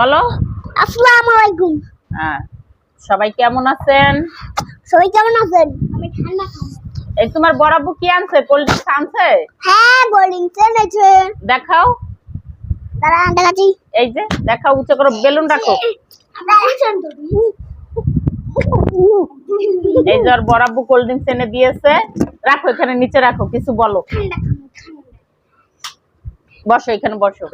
বলো। আসসালামু আলাইকুম। হ্যাঁ সবাই কেমন আছেন? সবাই কেমন আছেন? আমি ঠান্ডা এই তোমার বরাবু কি আনছে? কোল্ড ড্রিঙ্কস আনছে? হ্যাঁ দেখাও। দাঁড়া দেখাচ্ছি। এই যে দেখাও উঁচু করে বেলুন রাখো এই যে ওর বরাবু কোল্ড ড্রিঙ্কস এনে দিয়েছে। রাখো এখানে নিচে রাখো কিছু বলো। বসো এখানে বসো।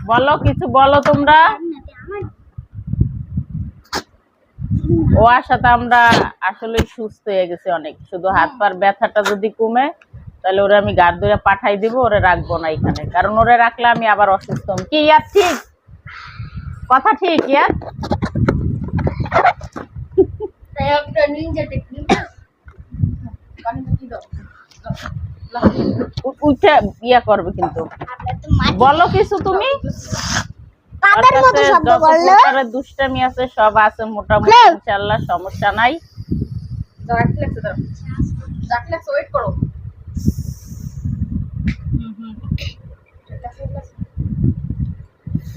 বলো কিছু বলো তোমরা? ও আসাতে আমরা আসলে সুস্থ হয়ে গেছি অনেক। শুধু হাত পার ব্যথাটা যদি কমে তাহলে ওরা আমি গাড় ধরে পাঠাই দিব ওরে রাখব না এখানে। কারণ ওরে রাখলে আমি আবার অসুস্থ। কি ইয়ার ঠিক? কথা ঠিক ইয়ার উ- উঠে ইয়া করবে কিন্তু। বলো কিছু তুমি? ওর মতো শব্দ যত করল দুষ্টামি আছে সব আছে মোটামুটি। ইনশাল্লাহ সমস্যা নাই।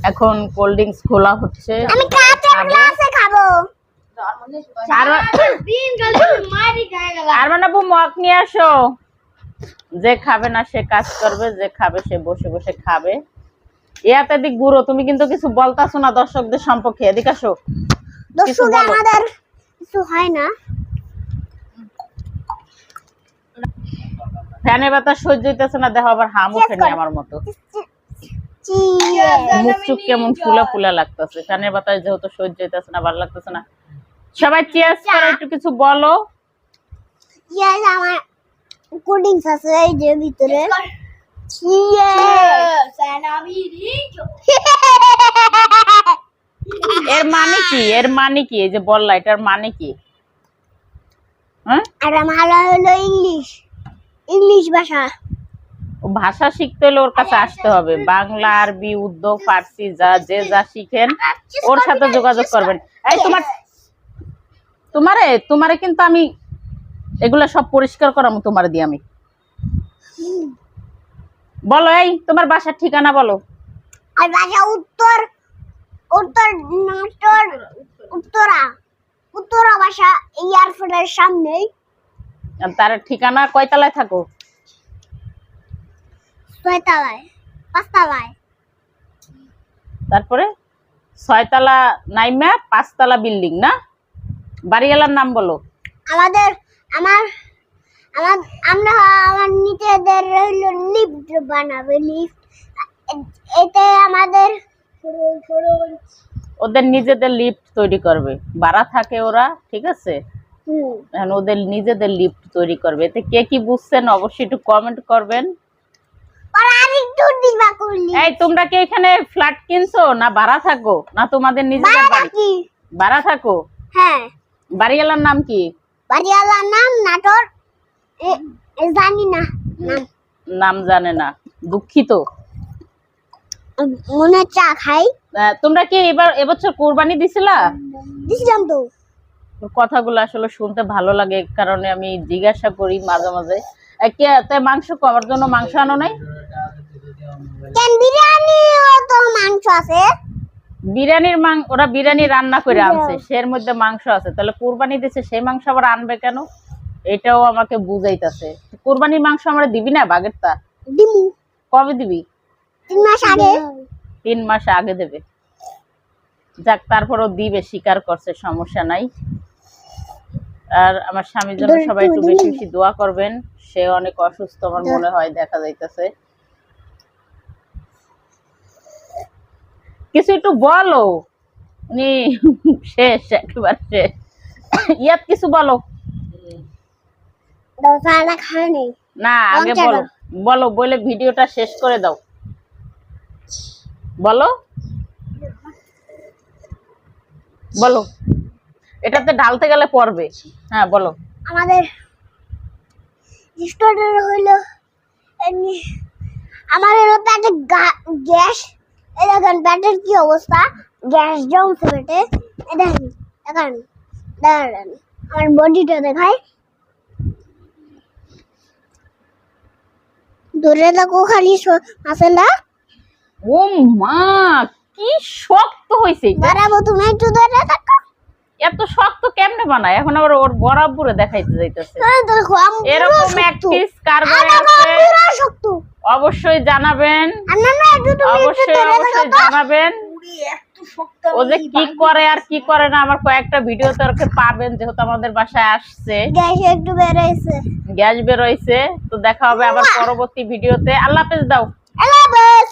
এখন কোল্ড ড্রিঙ্কস খোলা হচ্ছে। আমি কাঁচের গ্লাসে খাব। আর মানে মগ নিয়ে আসো। যে খাবে না সে কাজ করবে যে খাবে সে বসে বসে খাবে। ইয়াতে দিক গুরু তুমি কিন্তু কিছু বলতাছো না দর্শকদের সম্পর্কে এদিকে আসো। দর্শক আমাদের কিছু হয় না। ফ্যানের বাতাস সহ্য হইতেছে না দেখো আবার হাম ওঠেনি আমার মতো। মুখ চুখ কেমন ফুলা ফুলা লাগতেছে। ফ্যানের বাতাস যেহেতু সহ্য হইতেছে না ভালো লাগতেছে না। সবাই চিয়ার্স করে একটু কিছু বলো। আমার কোডিংস আছে এই যে ভিতরে এর মানে কি এর মানে কি এই যে বললা এটার মানে কি হ্যাঁ আর ভালো হলো ইংলিশ ইংলিশ ভাষা ও ভাষা শিখতে হলে ওর কাছে আসতে হবে। বাংলা আরবি উর্দু ফার্সি যা যে যা শিখেন ওর সাথে যোগাযোগ করবেন। এই তোমার তোমারে তোমারে কিন্তু আমি এগুলা সব পরিষ্কার করামু তোমার দিয়ে আমি। বলো এই তোমার বাসার ঠিকানা বলো। আর ভাষা উত্তর উত্তর উত্তর উত্তরা উত্তরা ভাষা এয়ারফোর্টের সামনেই। তার ঠিকানা কয়তলায় থাকো? ছয়তলায় পাঁচতলায়। তারপরে ছয়তলা নাইমা পাঁচতলা বিল্ডিং না? বাড়িওয়ালার নাম বলো। আমাদের আমার আমার আমরা আমার নিজেদের হইল লিফট বানাবে লিফট এতে আমাদের ওদের নিজেদের লিফট তৈরি করবে। ভাড়া থাকে ওরা ঠিক আছে? এখন ওদের নিজেদের লিফট তৈরি করবে। এতে কে কি বুঝছেন অবশ্যই একটু কমেন্ট করবেন। এই তোমরা কি এখানে ফ্ল্যাট কিনছো? না ভাড়া থাকো? না তোমাদের নিজেদের বাড়ি ভাড়া থাকো? হ্যাঁ। বাড়িওয়ালার নাম কি? নাম নাটোর জানি না নাম। জানে না দুঃখিত। মনে চা খাই। তোমরা কি এবার এবছর কোরবানি দিছিলা? দিছিলাম তো। কথাগুলো আসলে শুনতে ভালো লাগে কারণে আমি জিজ্ঞাসা করি মাঝে মাঝে। কে মাংস কমার জন্য মাংস আনো নাই? কেন বিরিয়ানি তো মাংস আছে। বিরিয়ানির মাং ওরা বিরিয়ানি রান্না করে আনছে সের মধ্যে মাংস আছে। তাহলে কুরবানি দিছে সেই মাংস আবার আনবে কেন? এটাও আমাকে বুঝাইতাছে। কুরবানির মাংস আমরা দিবি না বাগের তা দিমু। কবে দিবি? তিন মাস আগে। তিন মাস আগে দেবে। যাক তারপরও দিবে স্বীকার করছে সমস্যা নাই। আর আমার স্বামীর জন্য সবাই একটু বেশি বেশি দোয়া করবেন। সে অনেক অসুস্থ আমার মনে হয় দেখা যাইতেছে। কিছু একটু বলো। উনি শেষ একেবারে শেষ। ইয়াত কিছু বলো। না আগে বলো। বলো বলে ভিডিওটা শেষ করে দাও। বলো। বলো। এটাতে ঢালতে গেলে পড়বে। হ্যাঁ বলো। আমাদের হইল আমাদের গ্যাস এই দেখেন পেটের কি অবস্থা? গ্যাস জমছে এই দেখেন দেখেন দেখেন আমার বডিটা দেখো খালি ও মা কি শক্ত হয়েছে এটা। বাড়াবো তুমি একটু ধরে থাকো। এত শক্ত কেমনে বানায়? এখন আবার ওর বরাবরে দেখাইতে যাইতেছে। হ্যাঁ, এরকম এক পিস কার আমার ঘরে মা আছে। পুরো শক্ত। অবশ্যই জানাবেন। অবশ্যই অবশ্যই জানাবেন। ও যে কি করে আর কি করে না আমার কয়েকটা ওকে পাবেন যেহেতু আমাদের বাসায় আসছে। গ্যাস একটু বেড়েছে গ্যাস বেরোইছে তো দেখা হবে আবার পরবর্তী ভিডিওতে। আল্লাহ হাফেজ দাও। আল্লাহ হাফেজ!